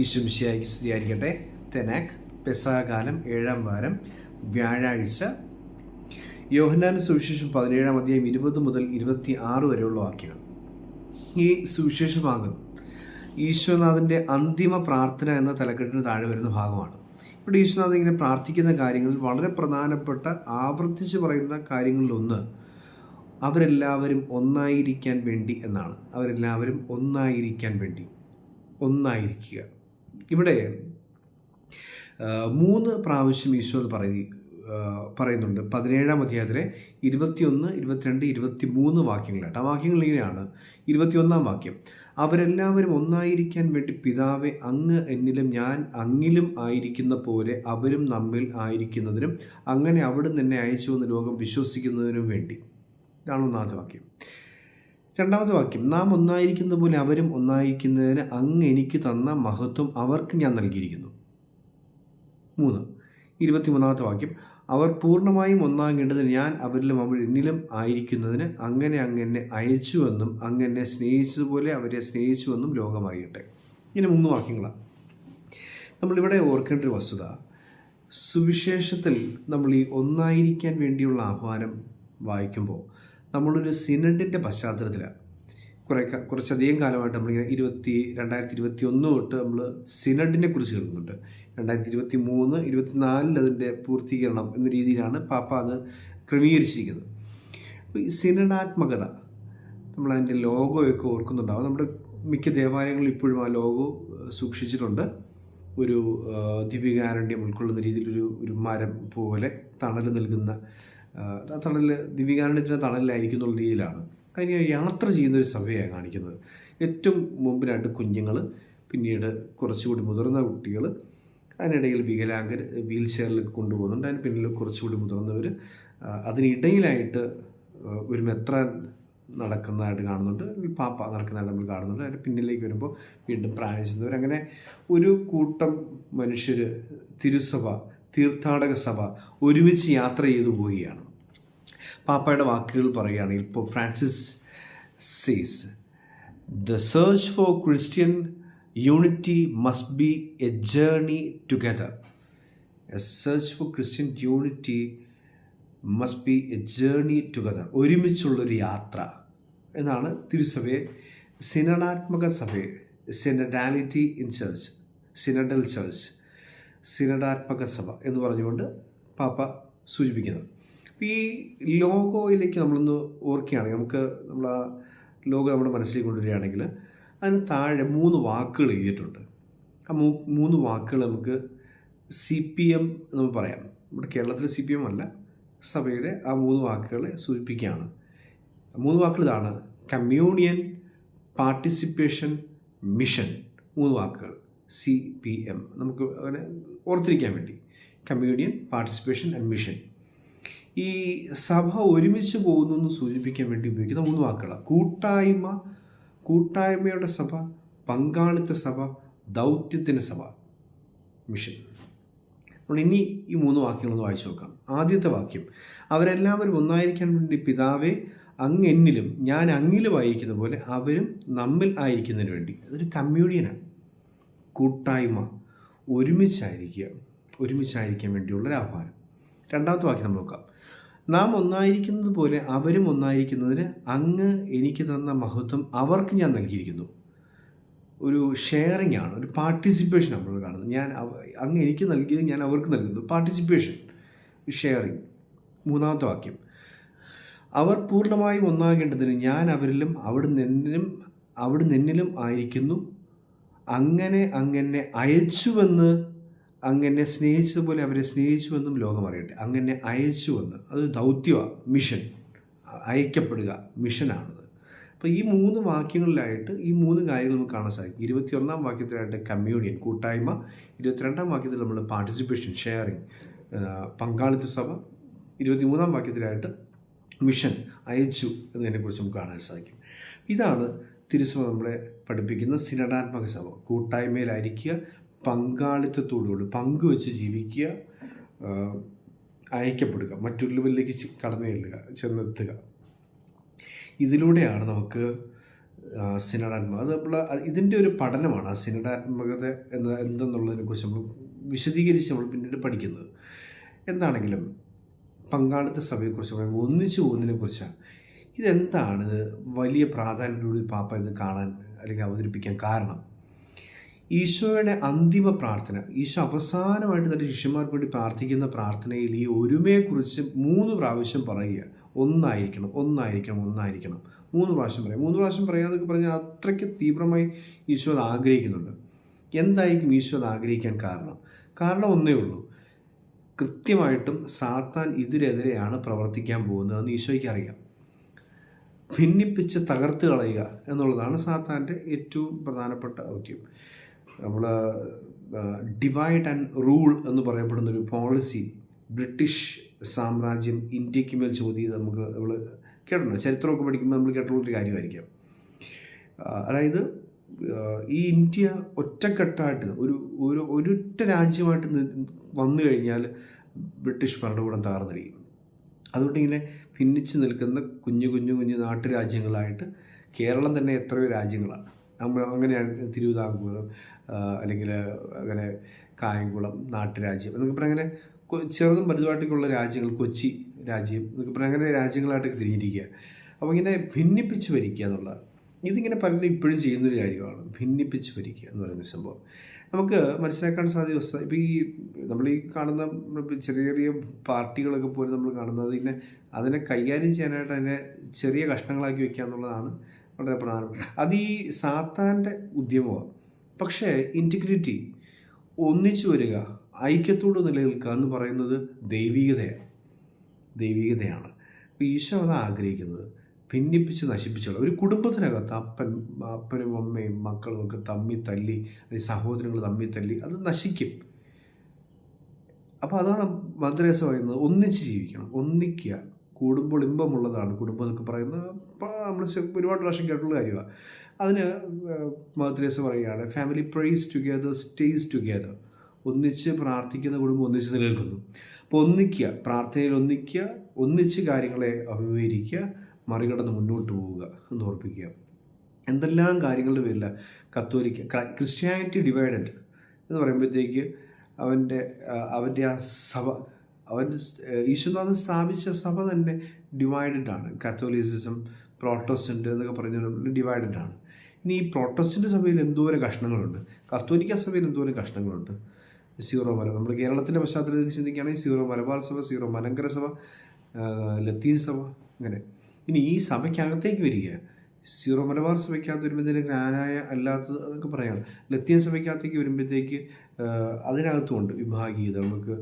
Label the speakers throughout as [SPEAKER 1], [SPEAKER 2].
[SPEAKER 1] ഈശുമിശിയായി സ്തുതിയായിരിക്കട്ടെ. തെനാക് പെസാകാലം ഏഴാം വാരം വ്യാഴാഴ്ച. യോഹന്നാൻ സുവിശേഷം പതിനേഴാം അധ്യായം ഇരുപത് മുതൽ ഇരുപത്തി ആറ് വരെയുള്ള വാക്യങ്ങൾ. ഈ സുവിശേഷ ഭാഗം ഈശ്വരനാഥന്റെ അന്തിമ പ്രാർത്ഥന എന്ന തലക്കെട്ടിന് താഴെ വരുന്ന ഭാഗമാണ്. ഇവിടെ ഈശ്വരനാഥൻ ഇങ്ങനെ പ്രാർത്ഥിക്കുന്ന കാര്യങ്ങളിൽ വളരെ പ്രധാനപ്പെട്ട ആവർത്തിച്ച് പറയുന്ന കാര്യങ്ങളിലൊന്ന് അവരെല്ലാവരും ഒന്നായിരിക്കാൻ വേണ്ടി എന്നാണ്. അവരെല്ലാവരും ഒന്നായിരിക്കാൻ വേണ്ടി. ഒന്നായിരിക്കുക. ഇവിടെ മൂന്ന് പ്രാവശ്യം ഈശോ എന്ന് പറയ ആ, പറയുന്നുണ്ട്. പതിനേഴാം അധ്യായത്തിലെ ഇരുപത്തിയൊന്ന് ഇരുപത്തിരണ്ട് ഇരുപത്തി മൂന്ന് വാക്യങ്ങളായിട്ട്. ആ വാക്യങ്ങൾ ഇങ്ങനെയാണ്. ഇരുപത്തിയൊന്നാം വാക്യം. അവരെല്ലാവരും ഒന്നായിരിക്കാൻ വേണ്ടി പിതാവെ അങ്ങ് എന്നിലും ഞാൻ അങ്ങിലും ആയിരിക്കുന്ന പോലെ അവരും നമ്മിൽ ആയിരിക്കുന്നതിനും അങ്ങനെ അവിടുന്ന് എന്നെ അയച്ചു എന്ന് ലോകം വിശ്വസിക്കുന്നതിനും വേണ്ടി. ഇതാണ് ഒന്നാമത്തെ വാക്യം. രണ്ടാമത്തെ വാക്യം നാം ഒന്നായിരിക്കുന്ന പോലെ അവരും ഒന്നായിരിക്കുന്നതിന് അങ്ങ് എനിക്ക് തന്ന മഹത്വം അവർക്ക് ഞാൻ നൽകിയിരിക്കുന്നു. മൂന്ന്. ഇരുപത്തിമൂന്നാമത്തെ വാക്യം അവർ പൂർണമായും ഒന്നാകേണ്ടത് ഞാൻ അവരിലും അവർ എന്നിലും ആയിരിക്കുന്നതിന് അങ്ങനെ അങ്ങനെ അയച്ചുവെന്നും അങ്ങനെ സ്നേഹിച്ചതുപോലെ അവരെ സ്നേഹിച്ചുവെന്നും ലോകമറിയട്ടെ ഇങ്ങനെ മൂന്ന് വാക്യങ്ങളാണ്. നമ്മളിവിടെ ഓർക്കേണ്ട ഒരു വസ്തുത സുവിശേഷത്തിൽ നമ്മൾ ഈ ഒന്നായിരിക്കാൻ വേണ്ടിയുള്ള ആഹ്വാനം വായിക്കുമ്പോൾ നമ്മളൊരു സിനഡിന്റെ പശ്ചാത്തലത്തിലാണ്. കുറേ കുറച്ചധികം കാലമായിട്ട് നമ്മളിങ്ങനെ ഇരുപത്തി രണ്ടായിരത്തി ഇരുപത്തി ഒന്ന് തൊട്ട് നമ്മൾ സിനഡിനെ കുറിച്ച് കേൾക്കുന്നുണ്ട്. രണ്ടായിരത്തി ഇരുപത്തി മൂന്ന് ഇരുപത്തിനാലിൽ അതിന്റെ പൂർത്തീകരണം എന്ന രീതിയിലാണ് പാപ്പ അത് ക്രമീകരിച്ചിരിക്കുന്നത്. അപ്പോൾ ഈ സിനഡാത്മകത നമ്മളതിന്റെ ലോഗോയൊക്കെ ഓർക്കുന്നുണ്ടാവും നമ്മുടെ മിക്ക ദേവാലയങ്ങളും ഇപ്പോഴും ആ ലോഗോ സൂക്ഷിച്ചിട്ടുണ്ട്. ഒരു ദിവ്യകാരുണ്യം ഉൾക്കൊള്ളുന്ന രീതിയിലൊരു ഒരു മരം പോലെ തണൽ നൽകുന്ന തണൽ ദിവ്യകാരുണ്യത്തിന്റെ തണലിലായിരിക്കും എന്നുള്ള രീതിയിലാണ്. അതിന് യാത്ര ചെയ്യുന്ന ഒരു സഭയാണ് കാണിക്കുന്നത്. ഏറ്റവും മുമ്പിലായിട്ട് കുഞ്ഞുങ്ങൾ പിന്നീട് കുറച്ചുകൂടി മുതിർന്ന കുട്ടികൾ അതിനിടയിൽ വികലാംഗർ വീൽ ചെയറിലൊക്കെ കൊണ്ടുപോകുന്നുണ്ട്. അതിന് പിന്നിൽ കുറച്ചുകൂടി മുതിർന്നവർ അതിനിടയിലായിട്ട് ഒരു മെത്രാൻ നടക്കുന്നതായിട്ട് കാണുന്നുണ്ട്. പാപ്പ നടക്കുന്നതായിട്ട് നമ്മൾ കാണുന്നുണ്ട്. അതിന്റെ പിന്നിലേക്ക് വരുമ്പോൾ വീണ്ടും പ്രായം ചെന്നവർ അങ്ങനെ ഒരു കൂട്ടം മനുഷ്യർ തിരുസഭ തീർത്ഥാടക സഭ ഒരുമിച്ച് യാത്ര ചെയ്തു പോവുകയാണ്. പാപ്പയുടെ വാക്കുകൾ പറയുകയാണെങ്കിൽ ഇപ്പോൾ Francis sees the search for Christian unity must be a journey together a search for Christian unity must be a journey together ഒരുമിച്ചുള്ളൊരു യാത്ര എന്നാണ് തിരുസഭയെ സിനഡാത്മക സഭയെ synodality in church synodal church സിനഡാത്മക സഭ എന്ന് പറഞ്ഞുകൊണ്ട് പാപ്പ സൂചിപ്പിക്കുന്നത്. ഈ ലോഗോയിലേക്ക് നമ്മളൊന്ന് ഓർക്കുകയാണെങ്കിൽ നമുക്ക് നമ്മൾ ആ ലോഗോ നമ്മുടെ മനസ്സിലേക്ക് കൊണ്ടുവരികയാണെങ്കിൽ അതിന് താഴെ മൂന്ന് വാക്കുകൾ എഴുതിയിട്ടുണ്ട്. ആ മൂന്ന് വാക്കുകൾ നമുക്ക് സി പി എം എന്ന് പറയാം. നമ്മുടെ കേരളത്തിലെ സി പി എം അല്ല സഭയുടെ ആ മൂന്ന് വാക്കുകളെ സൂചിപ്പിക്കുകയാണ്. മൂന്ന് വാക്കുകൾ ഇതാണ്. Communion participation mission. മൂന്ന് വാക്കുകൾ സി പി എം. നമുക്ക് അങ്ങനെ ഓർത്തിരിക്കാൻ വേണ്ടി. Communion participation and mission. ഈ സഭ ഒരുമിച്ച് പോകുന്നു എന്ന് സൂചിപ്പിക്കാൻ വേണ്ടി ഉപയോഗിക്കുന്ന മൂന്ന് വാക്കുകളാണ് കൂട്ടായ്മ കൂട്ടായ്മയുടെ സഭ പങ്കാളിത്ത സഭ ദൗത്യത്തിന്റെ സഭ. മിഷൻ. അപ്പോൾ ഇനി ഈ മൂന്ന് വാക്യങ്ങളൊന്ന് വായിച്ചു നോക്കാം. ആദ്യത്തെ വാക്യം. അവരെല്ലാവരും ഒന്നായിരിക്കാൻ വേണ്ടി പിതാവെ അങ്ങ് എന്നിലും ഞാൻ അങ്ങിലും ആയിരിക്കുന്ന പോലെ അവരും നമ്മിൽ ആയിരിക്കുന്നതിന് വേണ്ടി. അതൊരു കമ്മ്യൂണിയനാണ് കൂട്ടായ്മ ഒരുമിച്ചായിരിക്കുക ഒരുമിച്ചായിരിക്കാൻ വേണ്ടിയുള്ളൊരു ആഹ്വാനം. രണ്ടാമത്തെ വാക്യം നമ്മൾ നോക്കാം. നാം ഒന്നായിരിക്കുന്നത് പോലെ അവരും ഒന്നായിരിക്കുന്നതിന് അങ്ങ് എനിക്ക് തന്ന മഹത്വം അവർക്ക് ഞാൻ നൽകിയിരിക്കുന്നു. ഒരു ഷെയറിംഗ് ആണ് ഒരു പാർട്ടിസിപ്പേഷൻ നമ്മൾ കാണുന്നത്. ഞാൻ അങ്ങ് എനിക്ക് നൽകിയത് ഞാൻ അവർക്ക് നൽകുന്നു. പാർട്ടിസിപ്പേഷൻ ഷെയറിംഗ് മൂന്നാമത്തെ വാക്യം. അവർ പൂർണമായും ഒന്നാകേണ്ടതിന് ഞാൻ അവരിലും അവിടുന്ന് എന്നിലും അവിടുന്ന് എന്നിലും ആയിരിക്കുന്നു. അങ്ങനെ അങ്ങനെ അയച്ചുവെന്ന് അങ്ങനെ സ്നേഹിച്ചതുപോലെ അവരെ സ്നേഹിച്ചുവെന്നും ലോകം അറിയട്ടെ. അങ്ങനെ അയച്ചുവെന്ന്. അത് ദൗത്യമാണ് മിഷൻ. അയക്കപ്പെടുക മിഷനാണത്. അപ്പോൾ ഈ മൂന്ന് വാക്യങ്ങളിലായിട്ട് ഈ മൂന്ന് കാര്യങ്ങൾ നമുക്ക് കാണാൻ സാധിക്കും. ഇരുപത്തിയൊന്നാം വാക്യത്തിലായിട്ട് കമ്മ്യൂണിയൻ കൂട്ടായ്മ. ഇരുപത്തിരണ്ടാം വാക്യത്തിൽ നമ്മൾ പാർട്ടിസിപ്പേഷൻ ഷെയറിങ് പങ്കാളിത്ത സഭ. ഇരുപത്തിമൂന്നാം വാക്യത്തിലായിട്ട് മിഷൻ അയച്ചു എന്നതിനെക്കുറിച്ച് നമുക്ക് കാണാൻ സാധിക്കും. ഇതാണ് തിരുസഭ നമ്മളെ പഠിപ്പിക്കുന്ന സിനഡാത്മക സഭ. കൂട്ടായ്മയിലായിരിക്കുക പങ്കാളിത്തത്തോടുകൂടി പങ്കുവെച്ച് ജീവിക്കുക അയക്കപ്പെടുക മറ്റുള്ളവരിലേക്ക് കടന്നു ചെല്ലുക ചെന്നെത്തുക. ഇതിലൂടെയാണ് നമുക്ക് സിനഡാത്മകത നമ്മൾ ഇതിന്റെ ഒരു പഠനമാണ് ആ സിനഡാത്മകത എന്ന എന്തെന്നുള്ളതിനെ കുറിച്ച് നമ്മൾ വിശദീകരിച്ച് നമ്മൾ പിന്നീട് പഠിക്കുന്നത്. എന്താണെങ്കിലും പങ്കാളിത്ത സഭയെക്കുറിച്ച് പറയുമ്പോൾ ഒന്നിച്ചു പോകുന്നതിനെ കുറിച്ചാണ്. ഇതെന്താണ്? ഇത് വലിയ പ്രാധാന്യത്തോടുകൂടി പാപ്പ ഇത് കാണാൻ അല്ലെങ്കിൽ അവതരിപ്പിക്കാൻ കാരണം? ഈശോയുടെ അന്തിമ പ്രാർത്ഥന ഈശോ അവസാനമായിട്ട് തന്റെ ശിഷ്യന്മാർക്ക് വേണ്ടി പ്രാർത്ഥിക്കുന്ന പ്രാർത്ഥനയിൽ ഈ ഒരുമയെക്കുറിച്ച് മൂന്ന് പ്രാവശ്യം പറയുക. ഒന്നായിരിക്കണം ഒന്നായിരിക്കണം ഒന്നായിരിക്കണം. മൂന്ന് പ്രാവശ്യം പറയാം. മൂന്ന് പ്രാവശ്യം പറയാന്നൊക്കെ പറഞ്ഞാൽ അത്രയ്ക്ക് തീവ്രമായി ഈശോ അത് ആഗ്രഹിക്കുന്നുണ്ട്. എന്തായിരിക്കും ഈശോ അത് ആഗ്രഹിക്കാൻ കാരണം? കാരണം ഒന്നേ ഉള്ളൂ. കൃത്യമായിട്ടും സാത്താൻ ഇതിനെതിരെയാണ് പ്രവർത്തിക്കാൻ പോകുന്നതെന്ന് ഈശോയ്ക്ക് അറിയാം. ഭിന്നിപ്പിച്ച് തകർത്ത് കളയുക എന്നുള്ളതാണ് സാത്താന്റെ ഏറ്റവും പ്രധാനപ്പെട്ട ദൗത്യം നമ്മൾ ഡിവൈഡ് ആൻഡ് റൂൾ എന്ന് പറയപ്പെടുന്ന ഒരു പോളിസി ബ്രിട്ടീഷ് സാമ്രാജ്യം ഇന്ത്യയ്ക്ക് മേൽ ചോദ്യം നമുക്ക് നമ്മൾ കേട്ടിട്ടുണ്ട്? ചരിത്രമൊക്കെ പഠിക്കുമ്പോൾ നമ്മൾ കേട്ടുള്ളൊരു കാര്യമായിരിക്കാം. അതായത് ഈ ഇന്ത്യ ഒറ്റക്കെട്ടായിട്ട് ഒരു ഒരു ഒരൊറ്റ രാജ്യമായിട്ട് വന്നു കഴിഞ്ഞാൽ ബ്രിട്ടീഷ് ഭരണകൂടം തകർന്നിരിക്കും അതുകൊണ്ട് ഇങ്ങനെ ഭിന്നിച്ച് നിൽക്കുന്ന കുഞ്ഞു കുഞ്ഞു കുഞ്ഞു നാട്ടുരാജ്യങ്ങളായിട്ട് കേരളം തന്നെ എത്രയോ രാജ്യങ്ങളാണ്. നമ്മൾ അങ്ങനെയാണ് തിരുവിതാംകൂർ അല്ലെങ്കിൽ അങ്ങനെ കായംകുളം നാട്ടുരാജ്യം എന്നൊക്കെ പറഞ്ഞാൽ അങ്ങനെ ചെറുതും വലുതുമായിട്ടൊക്കെയുള്ള രാജ്യങ്ങൾ കൊച്ചി രാജ്യം എന്നൊക്കെ പറഞ്ഞാൽ അങ്ങനെ രാജ്യങ്ങളായിട്ടൊക്കെ തിരിഞ്ഞിരിക്കുക അപ്പോൾ ഇങ്ങനെ ഭിന്നിപ്പിച്ച് ഭരിക്കുക എന്നുള്ള ഇതിങ്ങനെ പലരും ഇപ്പോഴും ചെയ്യുന്നൊരു കാര്യമാണ് ഭിന്നിപ്പിച്ച് ഭരിക്കുക എന്ന് പറയുന്ന സംഭവം. നമുക്ക് മനസ്സിലാക്കാൻ സാധ്യത ഇപ്പോൾ ഈ നമ്മൾ ഈ കാണുന്ന ചെറിയ ചെറിയ പാർട്ടികളൊക്കെ പോലും നമ്മൾ കാണുന്നത് ഇങ്ങനെ അതിനെ കൈകാര്യം ചെയ്യാനായിട്ട് അതിനെ ചെറിയ കഷ്ണങ്ങളാക്കി വെക്കുക എന്നുള്ളതാണ് വളരെ പ്രധാനപ്പെട്ട അത് ഈ സാത്താന്റെ ഉദ്യമമാണ്. പക്ഷേ ഇന്റിഗ്രിറ്റി ഒന്നിച്ചു വരിക ഐക്യത്തോട് നിലനിൽക്കുക എന്ന് പറയുന്നത് ദൈവികതയാണ്. ദൈവികതയാണ്. അപ്പോൾ ഈശോ അത് ആഗ്രഹിക്കുന്നത്. ഭിന്നിപ്പിച്ച് നശിപ്പിച്ചുള്ള ഒരു കുടുംബത്തിനകത്ത് അപ്പൻ അപ്പനും അമ്മയും മക്കളും ഒക്കെ തമ്മി തല്ലി അല്ലെങ്കിൽ സഹോദരങ്ങൾ തമ്മി തല്ലി അത് നശിക്കും. അപ്പോൾ അതാണ് മദ്രസ പറയുന്നത് ഒന്നിച്ച് ജീവിക്കണം ഒന്നിക്കുക. കൂടുമ്പോൾ ഇമ്പമുള്ളതാണ്. കുടുംബം എന്നൊക്കെ പറയുന്നത് നമ്മൾ ഒരുപാട് പ്രാവശ്യം കേട്ടുള്ള കാര്യമാണ് അതിന് മദ്രസ പറയുകയാണ് family prays together stays together ഒന്നിച്ച് പ്രാർത്ഥിക്കുന്ന കുടുംബം ഒന്നിച്ച് നിലനിൽക്കുന്നു. അപ്പോൾ ഒന്നിക്കുക പ്രാർത്ഥനയിൽ ഒന്നിക്കുക ഒന്നിച്ച് കാര്യങ്ങളെ അഭിമുഖീകരിക്കുക മറികടന്ന് മുന്നോട്ട് പോവുക എന്ന് ഓർപ്പിക്കുക. എന്തെല്ലാം കാര്യങ്ങളുടെ പേരില്ല കത്തോലിക്ക ക്രിസ്ത്യാനിറ്റി ഡിവൈഡഡ് എന്ന് പറയുമ്പോഴത്തേക്ക് അവന്റെ അവന്റെ ആ സഭ അവൻ ഈശ്വനാഥൻ സ്ഥാപിച്ച സഭ തന്നെ ഡിവൈഡഡ് ആണ്. കാത്തോലിസിസം പ്രോട്ടസ്റ്റന്റ് എന്നൊക്കെ പറഞ്ഞ ഡിവൈഡഡ് ആണ്. ഇനി ഈ പ്രോട്ടസ്റ്റന്റ് സഭയിൽ എന്തോരം കഷ്ണങ്ങളുണ്ട്? കത്തോലിക്ക സഭയിൽ എന്തോരം കഷ്ണങ്ങളുണ്ട്? സീറോ മലബാർ നമ്മുടെ കേരളത്തിന്റെ പശ്ചാത്തലത്തിൽ ചിന്തിക്കുകയാണെങ്കിൽ സീറോ മലബാർ സഭ സീറോ മലങ്കര സഭ ലത്തീൻ സഭ അങ്ങനെ. ഇനി ഈ സഭയ്ക്കകത്തേക്ക് വരിക. സീറോ മലബാർ സഭയ്ക്കകത്ത് വരുമ്പോഴത്തേക്ക് ഗ്രാനായ അല്ലാത്തത് എന്നൊക്കെ പറയാം ലത്തീൻ സഭയ്ക്കകത്തേക്ക് വരുമ്പോഴത്തേക്ക് അതിനകത്തുമുണ്ട് വിഭാഗീയത. നമുക്ക്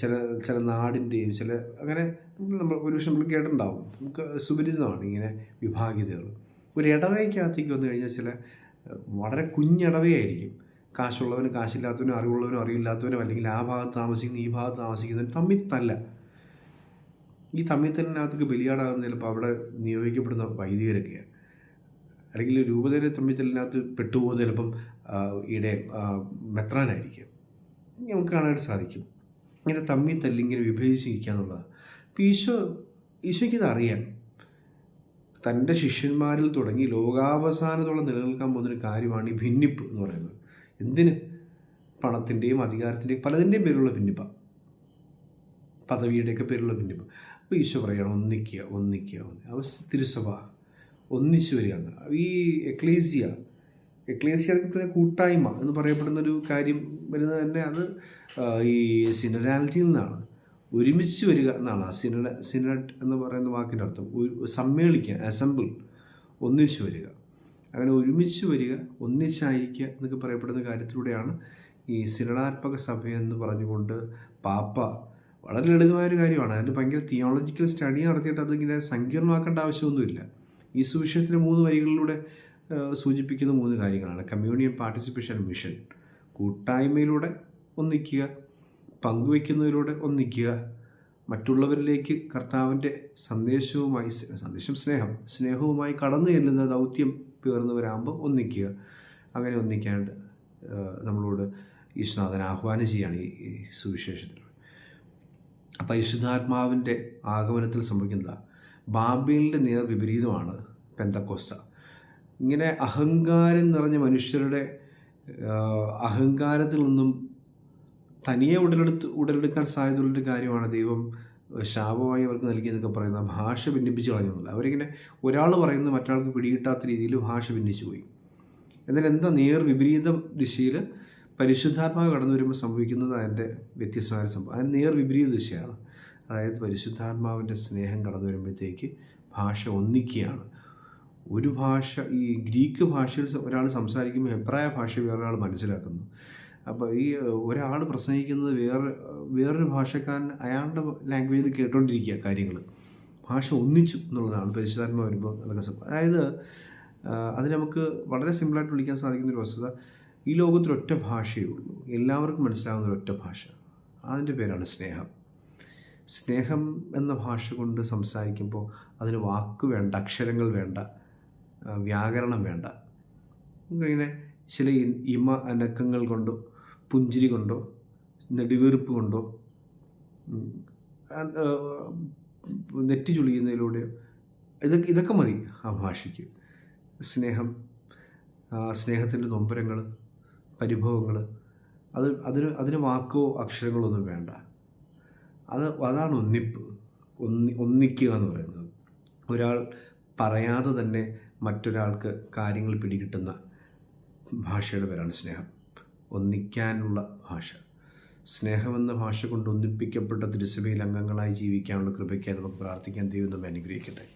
[SPEAKER 1] ചില ചില നാടിന്റെയും ചില അങ്ങനെ നമ്മൾ ഒരു പക്ഷെ നമ്മൾ കേട്ടിട്ടുണ്ടാവും. നമുക്ക് സുപരിചിതമാണ് ഇങ്ങനെ വിഭാഗീയതകൾ ഒരു ഇടവയ്ക്കകത്തേക്ക് വന്നു കഴിഞ്ഞാൽ ചില വളരെ കുഞ്ഞിടവയായിരിക്കും. കാശുള്ളവനും കാശില്ലാത്തവനും അറിവുള്ളവനും അറിവില്ലാത്തവനും അല്ലെങ്കിൽ ആ ഭാഗത്ത് താമസിക്കുന്ന ഈ ഭാഗത്ത് താമസിക്കുന്നവനും തമ്മിൽ തല്ല. ഈ തമ്മിൽ തല്ലിനകത്തേക്ക് ബലിയാടാകുന്ന ചിലപ്പോൾ അവിടെ നിയോഗിക്കപ്പെടുന്ന വൈദികരൊക്കെയാണ് അല്ലെങ്കിൽ രൂപതയിലെ തമ്മിൽ തല്ലിനകത്ത് പെട്ടുപോകുന്ന ചിലപ്പം ഈടെ മെത്രാനായിരിക്കും. നമുക്ക് കാണാനായിട്ട് സാധിക്കും. ഇങ്ങനെ തമ്മിൽ തല്ലി ഇങ്ങനെ വിഭജിച്ചിരിക്കുക എന്നുള്ളതാണ്. അപ്പോൾ ഈശോ ഈശോയ്ക്കിത് അറിയാം തന്റെ ശിഷ്യന്മാരിൽ തുടങ്ങി ലോകാവസാനത്തോളം നിലനിൽക്കാൻ പോകുന്നൊരു കാര്യമാണ് ഈ ഭിന്നിപ്പ് എന്ന് പറയുന്നത്. എന്തിന്? പണത്തിന്റെയും അധികാരത്തിന്റെയും പലതിന്റെയും പേരിലുള്ള ഭിന്നിപ്പാണ് പദവിയുടെയൊക്കെ പേരിലുള്ള ഭിന്നിപ്പ്. അപ്പോൾ ഈശോ പറയുകയാണ് ഒന്നിക്കുക ഒന്നിക്കുക ഒന്നി- അവ തിരുസഭ ഒന്നിച്ചു വരികയാണ്. ഈ എക്ലേസിയ എക്ലേസിയ എന്നൊക്കെ കൂട്ടായ്മ എന്ന് പറയപ്പെടുന്ന ഒരു കാര്യം വരുന്നത് തന്നെ അത് ഈ സിനറാലിറ്റിയിൽ നിന്നാണ്. ഒരുമിച്ച് വരിക എന്നാണ്. ആ സിനഡ സിനഡ് എന്ന് പറയുന്ന വാക്കിന്റെ അർത്ഥം. സമ്മേളിക്കുക അസംബിൾ ഒന്നിച്ചു വരിക. അങ്ങനെ ഒരുമിച്ച് വരിക ഒന്നിച്ചായിരിക്കുക എന്നൊക്കെ പറയപ്പെടുന്ന കാര്യത്തിലൂടെയാണ് ഈ സിനഡാത്മക സഭ എന്ന് പറഞ്ഞുകൊണ്ട് പാപ്പ വളരെ ലളിതമായൊരു കാര്യമാണ്. അതിന് ഭയങ്കര തിയോളജിക്കൽ സ്റ്റഡി നടത്തിയിട്ട് അതിങ്ങനെ സങ്കീർണമാക്കേണ്ട ആവശ്യമൊന്നുമില്ല. ഈ സുവിശേഷത്തിന്റെ മൂന്ന് വരികളിലൂടെ സൂചിപ്പിക്കുന്ന മൂന്ന് കാര്യങ്ങളാണ്. കമ്മ്യൂണിയൻ പാർട്ടിസിപ്പേഷൻ മിഷൻ കൂട്ടായ്മയിലൂടെ ഒന്നിക്കുക പങ്കുവയ്ക്കുന്നതിലൂടെ ഒന്നിക്കുക മറ്റുള്ളവരിലേക്ക് കർത്താവിന്റെ സന്ദേശവുമായി സന്ദേശം സ്നേഹം സ്നേഹവുമായി കടന്നു ചെല്ലുന്ന ദൗത്യം പേർന്നവരാകുമ്പോൾ ഒന്നിക്കുക. അങ്ങനെ ഒന്നിക്കാണ്ട് നമ്മളോട് ഈശ്വനാഥൻ ആഹ്വാനം ചെയ്യുകയാണ് ഈ സുവിശേഷത്തിൽ അപ്പം പരിശുദ്ധാത്മാവിന്റെ ആഗമനത്തിൽ സംഭവിക്കുന്നത് ബാബേലിന്റെ നേർ വിപരീതമാണ് പെന്തക്കോസ്ത. ഇങ്ങനെ അഹങ്കാരം നിറഞ്ഞ മനുഷ്യരുടെ അഹങ്കാരത്തിൽ നിന്നും തനിയെ ഉടലെടുത്ത് ഉടലെടുക്കാൻ സാധ്യതയുള്ളൊരു കാര്യമാണ് ദൈവം ശാപമായി അവർക്ക് നൽകിയെന്നൊക്കെ പറയുന്ന ഭാഷ ഭിന്നിപ്പിച്ച് കളഞ്ഞൊന്നുമില്ല അവരിങ്ങനെ ഒരാൾ പറയുന്നത് മറ്റൊരാൾക്ക് പിടികിട്ടാത്ത രീതിയിൽ ഭാഷ ഭിന്നിച്ചു പോയി. എന്നാൽ എന്താ നേർ വിപരീത ദിശയിൽ പരിശുദ്ധാത്മാവ് കടന്നു വരുമ്പോൾ സംഭവിക്കുന്നത്? അതിന്റെ വ്യത്യസ്തമായ സംഭവം. അതിന് നേർ വിപരീത ദിശയാണ്. അതായത് പരിശുദ്ധാത്മാവിന്റെ സ്നേഹം കടന്നു വരുമ്പോഴത്തേക്ക് ഭാഷ ഒന്നിക്കുകയാണ്. ഒരു ഭാഷ ഈ ഗ്രീക്ക് ഭാഷയിൽ ഒരാൾ സംസാരിക്കുമ്പോൾ എബ്രായ ഭാഷ വേറൊരാൾ മനസ്സിലാക്കുന്നു. അപ്പോൾ ഈ ഒരാൾ പ്രസംഗിക്കുന്നത് വേറെ വേറൊരു ഭാഷക്കാരൻ അയാളുടെ ലാംഗ്വേജിൽ കേട്ടോണ്ടിരിക്കുക കാര്യങ്ങൾ. ഭാഷ ഒന്നിച്ചു എന്നുള്ളതാണ് പരിശുദ്ധാത്മ വരുമ്പോൾ അതായത് അത് നമുക്ക് വളരെ സിമ്പിളായിട്ട് വിളിക്കാൻ സാധിക്കുന്ന ഒരു വസ്തുത. ഈ ലോകത്തിലൊറ്റ ഭാഷയേ ഉള്ളൂ. എല്ലാവർക്കും മനസ്സിലാവുന്ന ഒരു ഒറ്റ ഭാഷ. അതിന്റെ പേരാണ് സ്നേഹം. സ്നേഹം എന്ന ഭാഷ കൊണ്ട് സംസാരിക്കുമ്പോൾ അതിന് വാക്ക് വേണ്ട അക്ഷരങ്ങൾ വേണ്ട വ്യാകരണം വേണ്ട. ഇങ്ങനെ ചില ഇമ അനക്കങ്ങൾ കൊണ്ടോ പുഞ്ചിരി കൊണ്ടോ നെടുവീർപ്പ് കൊണ്ടോ നെറ്റി ചുളിയുന്നതിലൂടെയോ ഇതൊക്കെ ഇതൊക്കെ മതി ആ ഭാഷയ്ക്ക്. സ്നേഹം സ്നേഹത്തിന്റെ നൊമ്പരങ്ങൾ പരിഭവങ്ങൾ അത് അതിന് അതിന് വാക്കോ അക്ഷരങ്ങളോ ഒന്നും വേണ്ട. അത് അതാണ് ഒന്നിപ്പ് ഒന്നി ഒന്നിക്കുക എന്ന് പറയുന്നത്. ഒരാൾ പറയാതെ തന്നെ മറ്റൊരാൾക്ക് കാര്യങ്ങൾ പിടികിട്ടുന്ന ഭാഷയുടെ പേരാണ് സ്നേഹം. ഒന്നിക്കാനുള്ള ഭാഷ. സ്നേഹമെന്ന ഭാഷ കൊണ്ട് ഒന്നിപ്പിക്കപ്പെട്ട തിരുസഭയിൽ അംഗങ്ങളായി ജീവിക്കാനുള്ള കൃപയ്ക്കായി നമുക്ക് പ്രാർത്ഥിക്കാൻ ദൈവം നമ്മെ അനുഗ്രഹിക്കട്ടെ.